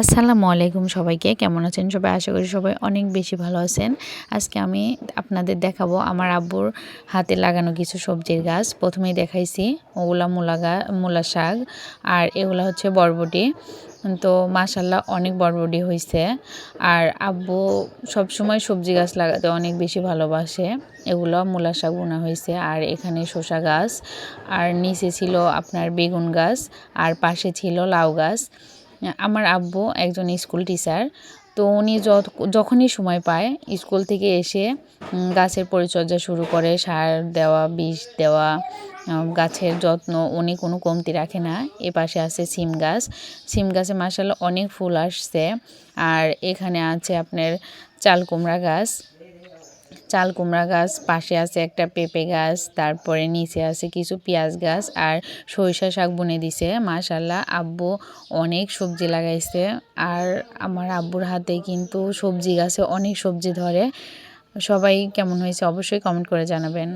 আসসালামু আলাইকুম সবাইকে। কেমন আছেন সবাই? আশা করি সবাই অনেক বেশি ভালো আছেন। আজকে আমি আপনাদের দেখাবো আমার আব্বুর হাতে লাগানো কিছু সবজির গাছ। প্রথমেই দেখাইছি ওগুলা মূলা গা, মূলা শাক আর এগুলা হচ্ছে বরবটি। তো মাশাল্লাহ অনেক বরবটি হয়েছে আর আব্বু সবসময় সবজি গাছ লাগাতে অনেক বেশি ভালোবাসে। এগুলো মূলা শাক বোনা হয়েছে আর এখানে শসা গাছ। আর নিচে ছিল আপনার বেগুন গাছ। আর পাশে ছিল লাউ গাছ। আমার আব্বু একজন স্কুল টিচার, তো উনি যখনই সময় পায়, স্কুল থেকে এসে গাছের পরিচর্যা শুরু করে, সার দেওয়া, বিষ দেওয়া গাছের যত্ন, উনি কোনো কমতি রাখে না। এ পাশে আছে সিম গাছ। সিম গাছে মাসাল্লাহ অনেক ফুল আসছে। আর এখানে আছে আপনার চাল কুমড়া গাছ। চাল, কুমড়া গাছ, পাশে আছে একটা পেঁপে গাছ, তারপরে নিচে আছে কিছু পেঁয়াজ গাছ আর সরিষা শাক বুনে দিছে। মাশাল্লাহ আব্বু অনেক সবজি লাগাইছে আর আমার আব্বুর হাতে কিন্তু সবজি গাছে অনেক সবজি ধরে। সবাই কেমন হয়েছে অবশ্যই কমেন্ট করে জানাবেন।